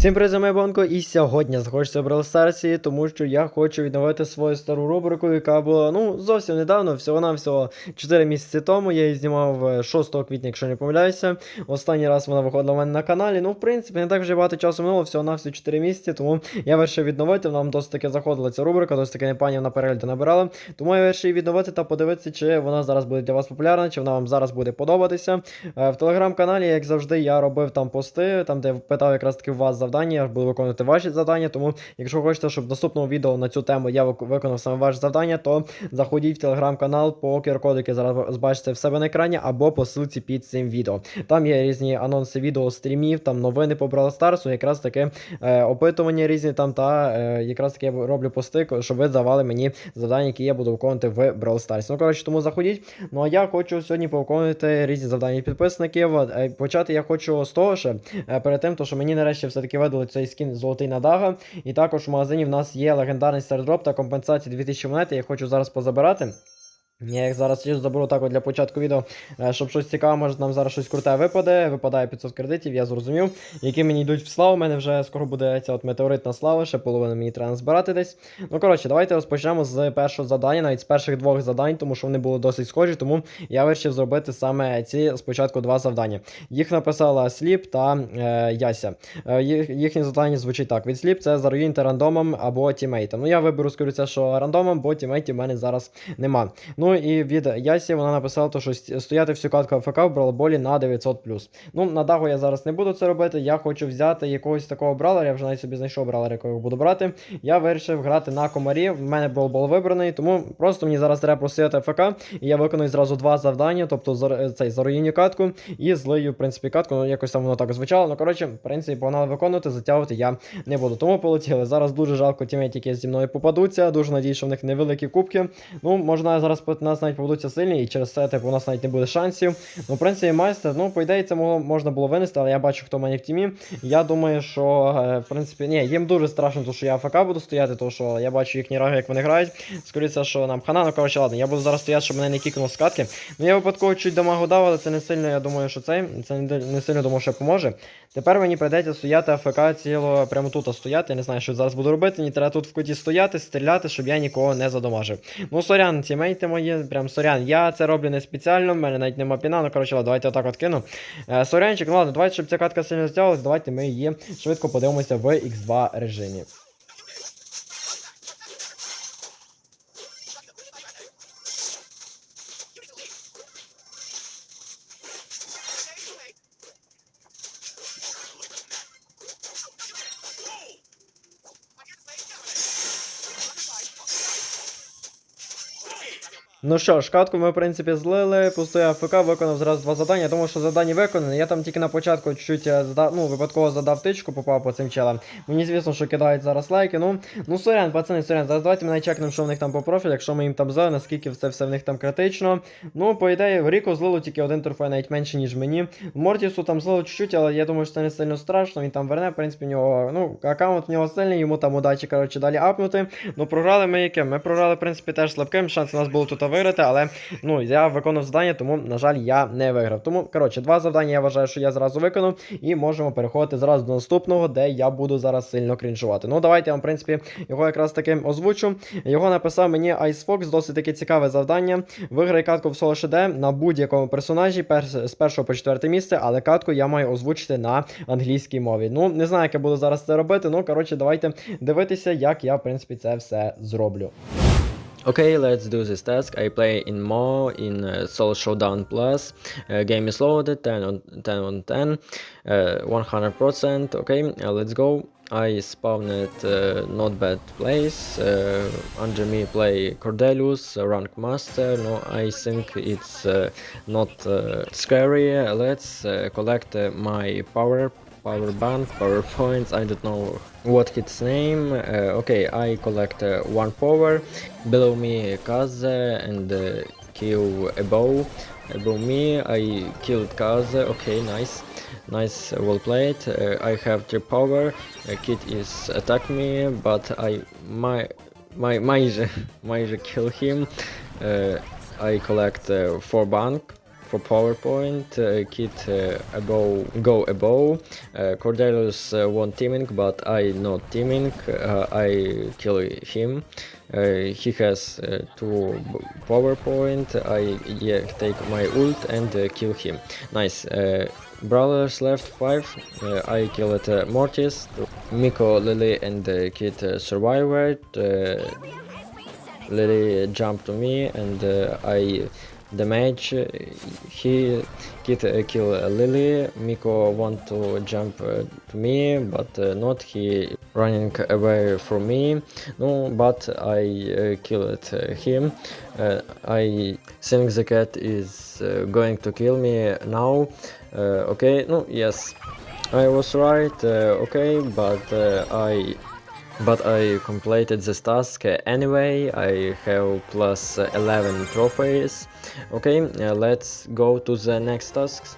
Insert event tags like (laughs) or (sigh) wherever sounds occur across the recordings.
Всім привіт, вами Бонко, і сьогодні в Brawl Stars, тому що я хочу відновити свою стару рубрику, яка була ну зовсім недавно, всього-навсього 4 місяці тому. Я її знімав е, 6 квітня, якщо не помиляюся. Останній раз вона виходила в мене на каналі. Ну, в принципі, не так вже багато часу минуло, всього-навсього 4 місяці, тому я вирішив відновити. Нам досить таки заходила ця рубрика, досить таки непанів на перегляди набирали. Тому я вирішив відновити та подивитися, чи вона зараз буде для вас популярна, чи вона вам зараз буде подобатися. Е, В телеграм-каналі, як завжди, я робив там пости, там де питав якраз таки вас завдання, я буду виконувати ваші завдання. Тому, якщо хочете, щоб в наступному відео на цю тему я виконав саме ваше завдання, то заходіть в телеграм-канал по QR-коду, який зараз бачите в себе на екрані, або по ссылці під цим відео. Там є різні анонси відео, стрімів, там новини по Brawl Stars, якраз таки е, опитування різні там, та е, якраз таки я роблю пости, щоб ви давали мені завдання, які я буду виконувати в Brawl Stars. Ну, коротше, тому заходіть. Ну а я хочу сьогодні повиконувати різні завдання підписників. Е, Почати я хочу з того, що е, перед тим, то, що мені нарешті все-таки видали цей скін золотий надага. І також в магазині в нас є легендарний стардроп та компенсації 2000 монет. Я хочу зараз позабирати. Я їх зараз чисто заберу так для початку відео, е, щоб щось цікаве, може нам зараз щось круте випаде. Випадає 500 кредитів, я зрозумів, які мені йдуть в славу. У мене вже скоро буде ця от метеоритна слава, ще половину мені треба збирати десь. Ну коротше, давайте розпочнемо з першого завдання, навіть з перших двох завдань, тому що вони були досить схожі, тому я вирішив зробити саме ці спочатку два завдання. Їх написала Сліп та е, Яся. Е, їх, їхнє завдання звучить так: від Сліп це заруїньте рандомом або тімейтом. Ну я виберу, скоріше, що рандомом, бо тімейтів в мене зараз нема. Ну і від Ясі вона написала, то, що стояти всю катку АФК в бралболі на 900+. Ну, на дагу я зараз не буду це робити. Я хочу взяти якогось такого бралера. Я вже навіть собі знайшов бралера, якого буду брати. Я вирішив грати на комарі. В мене бралбол вибраний, тому просто мені зараз треба просити АФК. І я виконую зразу два завдання, тобто цей заруїню катку і злию, в принципі, катку. Ну, якось там воно так звучало. Ну, коротше, в принципі, погнали виконувати, затягувати я не буду. Тому полетіли. Зараз дуже жалко тімейт, які зі мною попадуться. Дуже надію, що в них невеликі кубки. Ну, можна зараз проти нас навіть попадуться сильні, і через це типу, у нас навіть не буде шансів. Ну, в принципі, майстер, ну, по ідеї, це могло, можна було винести, але я бачу, хто в мене в тімі. Я думаю, що, е, в принципі, ні, їм дуже страшно, тому що я АФК буду стояти, тому що я бачу їхні раги, як вони грають. Скоріше, що нам хана, ну коротше, ладно, я буду зараз стояти, щоб мене не кікнуло з катки. Ну, я випадково чуть дамагу дав, але це не сильно, я думаю, що це, це не, не сильно думаю, що поможе. Тепер мені прийдеться стояти АФК ціло прямо тут стояти. Я не знаю, що зараз буду робити. Мені треба тут в куті стояти, стріляти, щоб я нікого не задомажив. Ну, сорян, тімейти мої, прям сорян. Я це роблю не спеціально, в мене навіть нема піна. Ну, коротше, давайте отак от кину. Е, сорянчик, ну ладно, давайте, щоб ця катка сильно стягувалась, давайте ми її швидко подивимося в X2 режимі. Ну що ж, катку ми, в принципі, злили, пустий АФК, виконав зразу два завдання. Я думаю, що завдання виконане. Я там тільки на початку чуть-чуть е, задав, ну, випадково задав тичку, попав по цим челам. Мені звісно, що кидають зараз лайки. Ну, ну сорян, пацани, сорян. Зараз давайте ми чекнемо, що в них там по профілю, якщо ми їм там злили, наскільки це все в них там критично. Ну, по ідеї, в Ріко злило тільки один трофей, навіть менше, ніж мені. В Мортісу там злило чуть-чуть, але я думаю, що це не сильно страшно. Він там верне, в принципі, в нього, ну, аккаунт в нього сильний, йому там удачі, коротше, далі апнути. Ну, програли ми яким? Ми програли, в принципі, теж слабким. Шанс у нас було тут виграти, але ну, я виконав завдання, тому, на жаль, я не виграв. Тому, коротше, два завдання я вважаю, що я зразу виконав, і можемо переходити зразу до наступного, де я буду зараз сильно крінжувати. Ну, давайте я вам, в принципі, його якраз таки озвучу. Його написав мені Ice Fox, досить таке цікаве завдання. Виграй катку в соло ШД на будь-якому персонажі пер- з першого по четверте місце, але катку я маю озвучити на англійській мові. Ну, не знаю, як я буду зараз це робити. Ну, коротше, давайте дивитися, як я, в принципі, це все зроблю. Okay, let's do this task. I play in Mo in uh, Soul Showdown Plus. Uh, game is loaded, 10 on 10 on 10, uh, 100%. Okay, uh, let's go. I spawned uh, not bad place. Uh, under me play Cordelius, uh, rank master. No, I think it's uh, not uh, scary. Let's uh, collect uh, my power power bands, power points, I don't know what its name. Uh, okay, I collect uh, one power, below me Kaze and uh, kill above, above me, I killed Kaze, okay, nice. Nice uh, well played, uh, I have 3 power, kid is attack me, but I my my my, (laughs) my kill him. Uh, I collect 4 bank for PowerPoint. Uh, Kit uh, above, go above. Uh, Cordelius uh, want teaming, but I not teaming. Uh, I kill him. Uh, he has uh, two PowerPoint. I yeah, take my ult and uh, kill him. Nice. Uh, brothers left five. Uh, I killed uh, Mortis. Miko, Lily, and uh, Kit uh, survived. Uh, Lily jumped to me and uh, I damage. He uh, kill Lily. Miko want to jump uh, to me, but uh, not. He running away from me. No, but I uh, killed him. I think the cat is going to kill me now. Okay, no, yes, I was right. Okay, but I but I completed this task anyway. I have uh, 11 trophies. Okay, uh, let's go to the next tasks.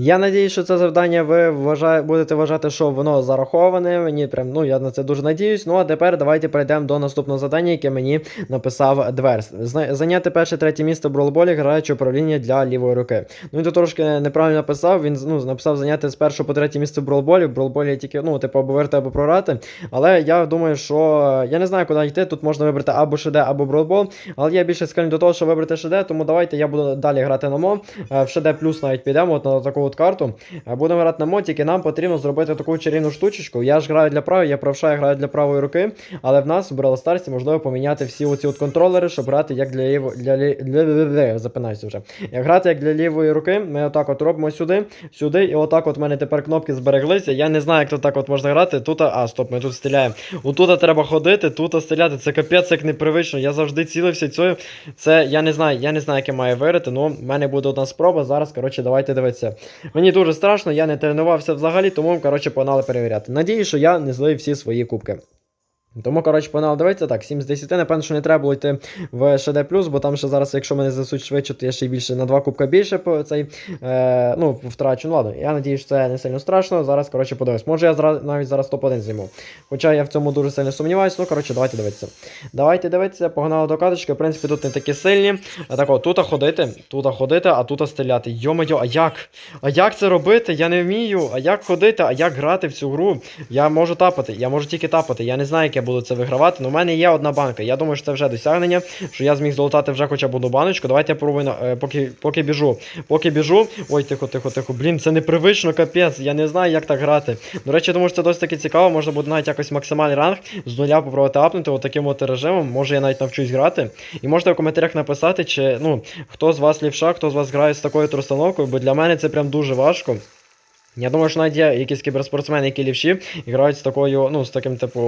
Я надіюсь, що це завдання ви вважає, будете вважати, що воно зараховане. Мені прям, ну я на це дуже надіюсь. Ну а тепер давайте перейдемо до наступного завдання, яке мені написав Дверс. Зайняти перше третє місце в бролболі, граючи управління для лівої руки. Ну він тут трошки неправильно написав. Він ну, написав зайняти з першого по третє місце в бролболі. В бролболі тільки, ну, типу, або виграти, або програти. Але я думаю, що я не знаю, куди йти. Тут можна вибрати або ШД, або бролбол. Але я більше склонний до того, що вибрати ШД, тому давайте я буду далі грати на мо. Е, В ШД плюс навіть підемо от на таку от карту. Е, Будемо грати на мо, тільки нам потрібно зробити таку чарівну штучечку. Я ж граю для правої, я правша, я граю для правої руки. Але в нас в Stars можливо поміняти всі оці от контролери, щоб грати як для ліво, для лі, для, для, запинаюся вже. Як грати як для лівої руки, ми отак от робимо сюди, сюди, і отак от в мене тепер кнопки збереглися. Я не знаю, як тут так от можна грати. Тут, а, стоп, ми тут стріляємо. Отут треба ходити, тут стріляти. Це капець як непривично. Я завжди цілився цю. Це я не знаю, я не знаю, як я маю вирити, ну в мене буде одна спроба. Зараз, коротше, давайте дивитися. Мені дуже страшно, я не тренувався взагалі, тому, коротше, погнали перевіряти. Надію, що я не злив всі свої кубки. Тому, коротше, погнали дивитися, так, 7 з 10, напевно, що не треба було йти в ШД+, бо там ще зараз, якщо мене засуть швидше, то я ще більше на 2 кубка більше по цей, е, ну, втрачу. Ну ладно, я надію, що це не сильно страшно. Зараз, коротше, подивимось. Може я зра... навіть зараз топ-1 займу. Хоча я в цьому дуже сильно сумніваюся, ну, коротше, давайте дивитися. Давайте дивитися, погнали до каточки. В принципі, тут не такі сильні. Так, от, тут ходити, тут ходити, а тут стріляти. Йо-моє, а як? А як це робити? Я не вмію. А як ходити, а як грати в цю гру? Я можу тапати, я можу тільки тапати. Я не знаю, я буду це вигравати. але в мене є одна банка. Я думаю, що це вже досягнення, що я зміг золотати вже хоча б одну баночку. Давайте я пробую, е, поки, поки біжу. Поки біжу. Ой, тихо, тихо, тихо. Блін, це непривично, капець. Я не знаю, як так грати. До речі, я думаю, що це досить таки цікаво. Можна буде навіть якось максимальний ранг з нуля попробувати апнути от таким от режимом. Може я навіть навчусь грати. І можете в коментарях написати, чи ну, хто з вас лівша, хто з вас грає з такою розстановкою, бо для мене це прям дуже важко. Я думаю, що навіть є якісь кіберспортсмени, які лівші, грають з такою, ну, з таким, типу,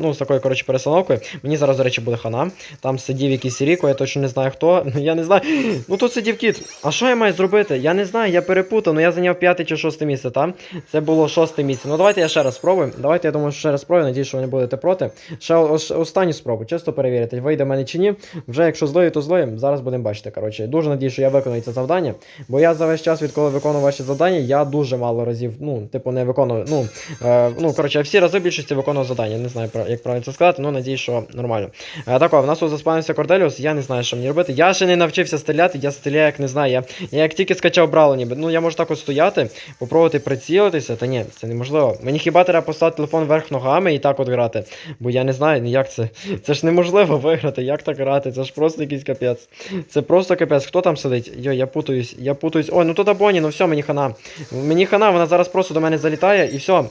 ну, з такою, коротше, перестановкою. Мені зараз, до речі, буде хана. Там сидів якийсь Ріко, я точно не знаю хто. Ну, я не знаю. Ну тут сидів кіт. А що я маю зробити? Я не знаю, я перепутав, ну я зайняв п'яте чи шосте місце, там. Це було шосте місце. Ну давайте я ще раз спробую. Давайте я думаю, що ще раз спробую, надіюсь, що ви не будете проти. Ще останню спробу, чисто перевірити, вийде в мене чи ні. Вже якщо злою, то злою. Зараз будемо бачити. Коротше, дуже надію, що я виконую це завдання. Бо я за весь час, відколи виконував ваші завдання, я дуже мало разів, ну, типу, не виконую. Ну, е, ну коротше, всі рази більшості виконував завдання. Не знаю, як правильно це сказати, ну надію, що нормально. Е, так, о, в нас тут заспавнився Корделіус, я не знаю, що мені робити. Я ще не навчився стріляти, я стріляю, як не знаю. Я, я як тільки скачав брало, ніби. Ну я можу так от стояти, попробувати прицілитися. Та ні, це неможливо. Мені хіба треба поставити телефон вверх ногами і так от грати. Бо я не знаю, ну як це. Це ж неможливо (laughs) виграти. Як так грати? Це ж просто якийсь капець. Це просто капець. Хто там сидить? Йо, я путаюсь, я путаюсь. Ой, ну тут Абоні, ну все, мені хана. Мені хана, вона зараз просто до мене залітає і все.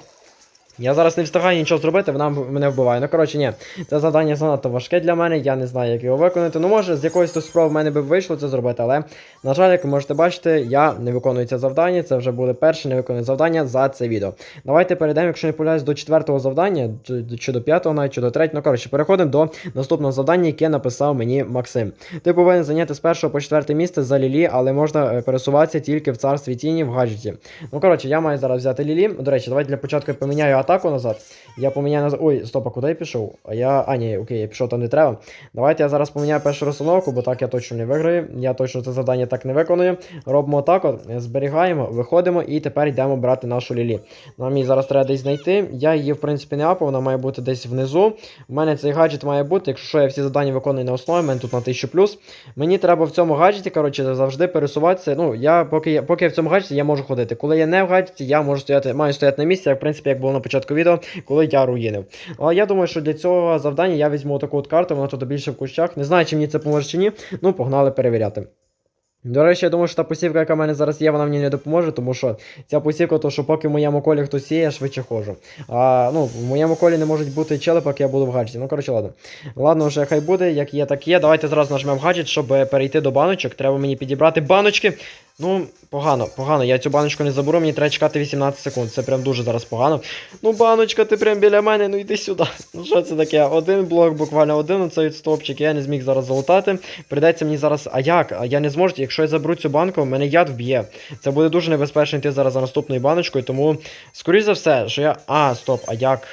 Я зараз не встигаю нічого зробити, вона мене вбиває. Ну коротше, ні, це завдання занадто важке для мене, я не знаю, як його виконати. Ну, може, з якоїсь то спроби в мене би вийшло це зробити, але, на жаль, як ви можете бачити, я не виконую це завдання. Це вже буде перше невиконане завдання за це відео. Давайте перейдемо, якщо не помиляюсь, до четвертого завдання, чи- чи до п'ятого, навіть чи до третього. Ну, коротше, переходимо до наступного завдання, яке написав мені Максим. Ти повинен зайняти з першого по четверте місце за Лілі, але можна е, пересуватися тільки в царстві тіні в гаджеті. Ну, коротше, я маю зараз взяти Лілі. До речі, давайте для початку поміняю атаку назад. Я поміняю назад. Ой, стоп, а куди я пішов? А я. А, ні, окей, я пішов там не треба. Давайте я зараз поміняю першу розстановку, бо так я точно не виграю. Я точно це завдання так не виконую. Робимо так, от, зберігаємо, виходимо і тепер йдемо брати нашу лілі. Нам її зараз треба десь знайти. Я її, в принципі, не апав, вона має бути десь внизу. У мене цей гаджет має бути, якщо що, я всі завдання виконую на основі, мене тут на 1000 плюс. Мені треба в цьому гаджеті, коротше, завжди пересуватися. Ну, я поки я поки я в цьому гаджеті я можу ходити. Коли я не в гаджеті, я можу стояти, маю стояти на місці, як в принципі, як було на початку відео, коли я руїнив. Але я думаю, що для цього завдання я візьму таку от карту, вона тут більше в кущах. Не знаю, чи мені це поможе чи ні. Ну, погнали перевіряти. До речі, я думаю, що та посівка, яка в мене зараз є, вона мені не допоможе, тому що ця посівка, то що поки в моєму колі хтось є, я швидше ходжу. А ну, в моєму колі не можуть бути чели, поки я буду в гаджеті. Ну, коротше, ладно. Ладно, вже хай буде, як є, так є. Давайте зразу нажмемо гаджет, щоб перейти до баночок. Треба мені підібрати баночки. Ну, погано, погано. Я цю баночку не заберу, мені треба чекати 18 секунд. Це прям дуже зараз погано. Ну, баночка, ти прям біля мене, ну йди сюди. (laughs) Ну що це таке? Один блок, буквально один оцей стовпчик, я не зміг зараз залутати. Придеться мені зараз. А як? А я не зможу, якщо я заберу цю банку, мене яд вб'є. Це буде дуже небезпечно йти зараз за наступною баночкою, тому, скоріш за все, що я. А, стоп, а як?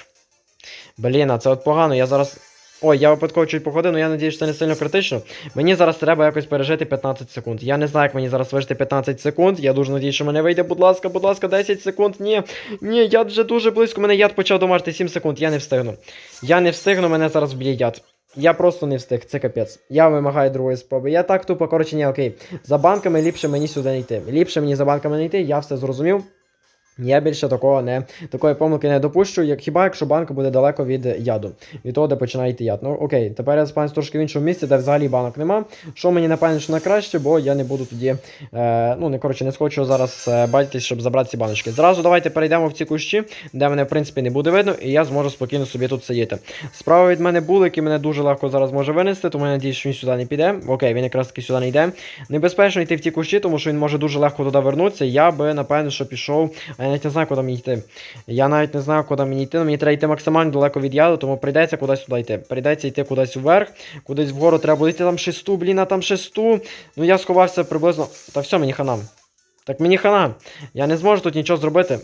Блін, а це от погано, я зараз. Ой, я випадково чуть походив, але я надіюсь, що це не сильно критично. Мені зараз треба якось пережити 15 секунд. Я не знаю, як мені зараз вижити 15 секунд. Я дуже надіюсь, що мене вийде, будь ласка, будь ласка, 10 секунд. Ні, ні, яд вже дуже близько. Мене яд почав домажити 7 секунд. Я не встигну. Я не встигну, мене зараз вб'є яд. Я просто не встиг, це капець. Я вимагаю другої спроби. Я так тупо, коротше, ні, окей. За банками ліпше мені сюди не йти. Ліпше мені за банками не йти, я все зрозумів. Я більше такого не такої помилки не допущу, як хіба якщо банка буде далеко від яду, від того, де починає йти яд. Ну окей, тепер я спаюсь трошки в іншому місці, де взагалі банок нема. Що мені напевно, що на краще, бо я не буду тоді. Е, ну не коротше, не схочу зараз е, бачитись, щоб забрати ці баночки. Зразу давайте перейдемо в ці кущі, де мене в принципі не буде видно, і я зможу спокійно собі тут сидіти. Справа від мене булик, який мене дуже легко зараз може винести, тому я надіюсь, що він сюди не піде. Окей, він якраз таки сюди не йде. Небезпечно йти в ті кущі, тому що він може дуже легко туди вернутися. Я би напевно, що пішов. Я навіть не знаю, куди мені йти. Я навіть не знаю, куди мені йти. Мені треба йти максимально далеко від яду, тому прийдеться кудись сюди йти. Прийдеться йти кудись вверх, кудись вгору треба буде йти там шесту, блін, а там шесту. Ну я сховався приблизно. Та все, мені хана. Так мені хана. Я не зможу тут нічого зробити.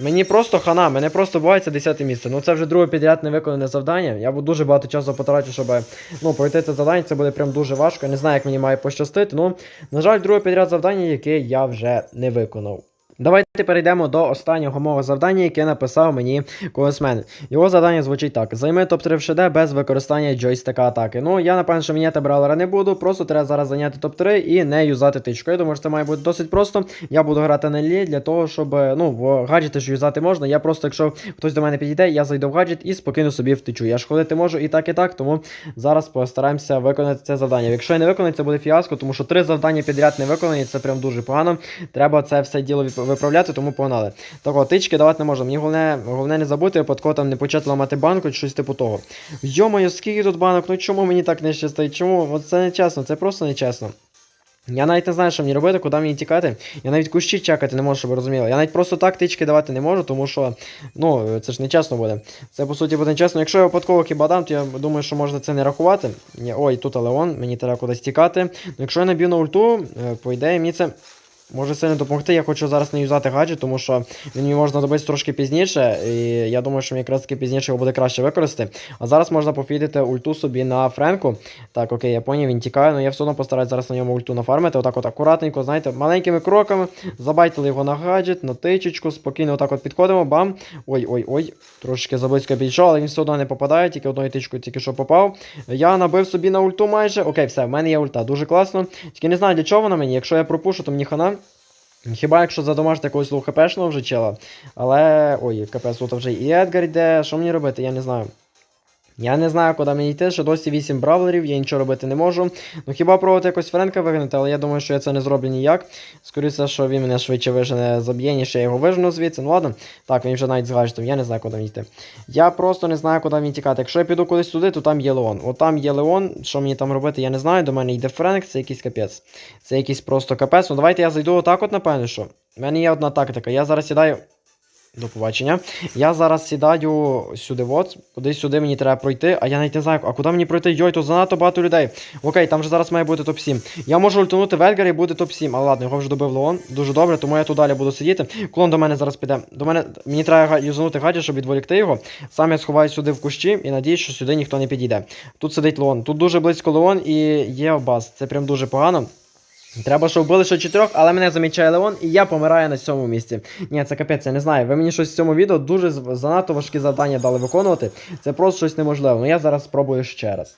Мені просто хана, мене просто бувається 10 місце. Ну це вже друге підряд невиконане завдання. Я буду дуже багато часу потрачу, щоб ну, пройти це завдання. Це буде прям дуже важко. Я не знаю, як мені має пощастити. Ну, на жаль, друге підряд завдання, яке я вже не виконав. Давайте перейдемо до останнього мого завдання, яке написав мені колесмен. Його завдання звучить так: займи топ-3 в ШД без використання джойстика атаки. Ну, я напевно, що міняти бравлера не буду, просто треба зараз зайняти топ-3 і не юзати тичку. Я думаю, що це має бути досить просто. Я буду грати на лі для того, щоб ну, в гаджети ж юзати можна. Я просто, якщо хтось до мене підійде, я зайду в гаджет і спокійно собі втечу. Я ж ходити можу і так, і так, тому зараз постараємося виконати це завдання. Якщо я не виконую, це буде фіаско, тому що три завдання підряд не виконані, це прям дуже погано. Треба це все діло виправляти, тому погнали. Так, от, тички давати не можна. Мені головне, головне не забути, випадково там не почати ламати банку чи щось типу того. Йо-моє, скільки тут банок? Ну чому мені так не щастить? Чому? От це не чесно, це просто не чесно. Я навіть не знаю, що мені робити, куди мені тікати. Я навіть кущі чекати не можу, щоб ви розуміли. Я навіть просто так тички давати не можу, тому що, ну, це ж не чесно буде. Це по суті буде нечесно. Якщо я випадково хіба дам, то я думаю, що можна це не рахувати. Ой, тут Алеон, мені треба кудись тікати. Ну, якщо я наб'ю на ульту, е, по ідеї мені це може сильно допомогти. Я хочу зараз не юзати гаджет, тому що він мені можна добити трошки пізніше. І я думаю, що мені якраз таки пізніше його буде краще використати. А зараз можна пофідити ульту собі на Френку. Так, окей, я поняв, він тікає, але я все одно постараюсь зараз на ньому ульту нафармити. Отак от акуратненько, знаєте, маленькими кроками. Забайтили його на гаджет, на тичечку, спокійно отак от підходимо, бам. Ой-ой-ой, трошки заблизько підійшов, але він все одно не попадає, тільки одною тичкою тільки що попав. Я набив собі на ульту майже. Окей, все, в мене є ульта, дуже класно. Тільки не знаю, для чого вона мені. Якщо я пропушу, то мені хана. Хіба якщо задомажити якогось лоу хпшного вже чела. Але. Ой, капець, тут вже і Едгар йде. Що мені робити, я не знаю. Я не знаю, куди мені йти, ще досі 8 бравлерів, я нічого робити не можу. Ну хіба пробувати якось Френка вигнати, але я думаю, що я це не зроблю ніяк. Скоріше, що він мене швидше вижене заб'є, ніж я його вижену звідси. Ну ладно. Так, він вже навіть з я не знаю, куди мені йти. Я просто не знаю, куди мені тікати. Якщо я піду кудись туди, то там є Леон. От там є Леон, що мені там робити, я не знаю. До мене йде Френк, це якийсь капець. Це якийсь просто капець. Ну давайте я зайду отак, от напевно, що. У мене є одна тактика. Я зараз сідаю. До побачення. Я зараз сідаю сюди, от, кудись сюди мені треба пройти, а я навіть не знаю, а куди мені пройти? Йой, тут занадто багато людей. Окей, там же зараз має бути топ-7. Я можу ультанути в і буде топ-7, але ладно, його вже добив Леон. Дуже добре, тому я тут далі буду сидіти. Клон до мене зараз піде. До мене мені треба юзанути гаджет, щоб відволікти його. Сам я сховаю сюди в кущі і надіюсь, що сюди ніхто не підійде. Тут сидить Леон. Тут дуже близько Леон і є бас. Це прям дуже погано. Треба, щоб вбили ще чотирьох, але мене замічає Леон, і я помираю на цьому місці. Ні, це капець, я не знаю. Ви мені щось в цьому відео дуже занадто важкі завдання дали виконувати. Це просто щось неможливе. Ну я зараз спробую ще раз.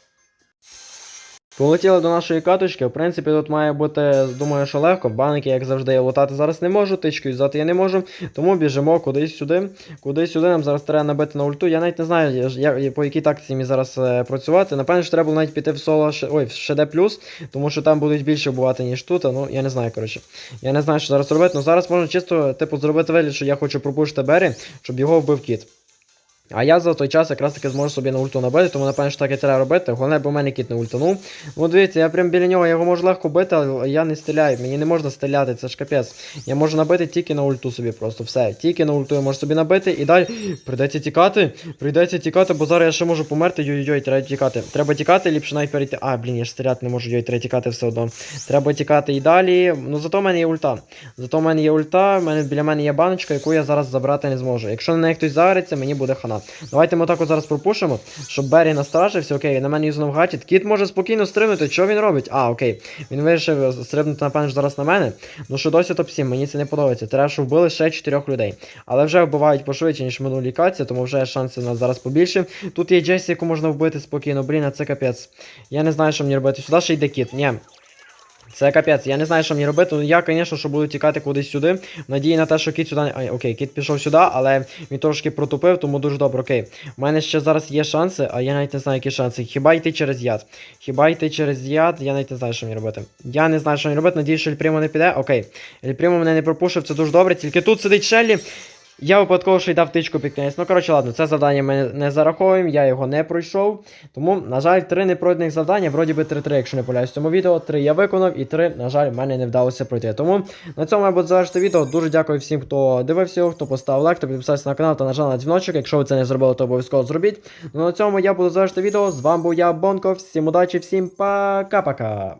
Полетіли до нашої каточки. В принципі, тут має бути, думаю, що легко. Банки, як завжди, я лутати зараз не можу, тичку взяти я не можу. Тому біжимо кудись сюди. Кудись сюди нам зараз треба набити на ульту. Я навіть не знаю, я, по якій тактиці мені зараз е, працювати. Напевно, що треба було навіть піти в соло ой, в ШД плюс, тому що там будуть більше бувати, ніж тут. Ну, я не знаю, коротше. Я не знаю, що зараз робити. Ну зараз можна чисто, типу, зробити вигляд, що я хочу пропушити Бері, щоб його вбив кіт. А я за той час якраз таки зможу собі на ульту набити, тому напевно, що так і треба робити. Головне, бо в мене кіт не ультанув. Ну, дивіться, я прям біля нього, його можу легко бити, але я не стріляю. Мені не можна стріляти, це ж капець. Я можу набити тільки на ульту собі просто. Все. Тільки на ульту я можу собі набити і далі. Прийдеться тікати. Прийдеться тікати, бо зараз я ще можу померти. Йой-йой, треба тікати. Треба тікати, ліпше навіть перейти. А, блін, я ж стріляти не можу, йой, треба тікати все одно. Треба тікати і далі. Ну зато в мене є ульта. Зато в мене є ульта, в мене, біля мене є баночка, яку я зараз забрати не зможу. Якщо на неї хтось загориться, мені буде хана. Давайте ми так от зараз пропушимо, щоб Беррі насторожився. Окей, на мене юзнув гатіт. Кіт може спокійно стрибнути. Що він робить? А, окей. Він вирішив стрибнути, напевно, зараз на мене. Ну що досі топ-7, мені це не подобається. Треба, щоб вбили ще 4 людей. Але вже вбивають пошвидше, ніж минулі каці, тому вже шанси у нас зараз побільше. Тут є Джесі, яку можна вбити спокійно. Блін, а це капець. Я не знаю, що мені робити. Сюди ще йде кіт. Ні. Це капець, я не знаю, що мені робити. Ну я, звісно, що буду тікати кудись сюди. Надії на те, що кіт сюди. Ай, окей, кіт пішов сюди, але він трошки протупив, тому дуже добре. Окей. У мене ще зараз є шанси, а я навіть не знаю, які шанси. Хіба йти через яд? Хіба йти через яд? Я навіть не знаю, що мені робити. Я не знаю, що мені робити. Надіюсь, що Ельпрімо не піде. Окей. Ельпрімо мене не пропушив, це дуже добре. Тільки тут сидить Шеллі. Я випадково ще й дав тичку під кінець. Ну, коротше, ладно, це завдання ми не зараховуємо, я його не пройшов. Тому, на жаль, три непройдених завдання, вроді би 3-3, якщо не поляюсь в цьому відео. Три я виконав, і три, на жаль, мене не вдалося пройти. Тому на цьому я буду завершити відео. Дуже дякую всім, хто дивився його, хто поставив лайк, хто підписався на канал та нажав на дзвіночок. Якщо ви це не зробили, то обов'язково зробіть. Ну на цьому я буду завершити відео. З вами був я, Бонко. Всім удачі, всім пока-пока.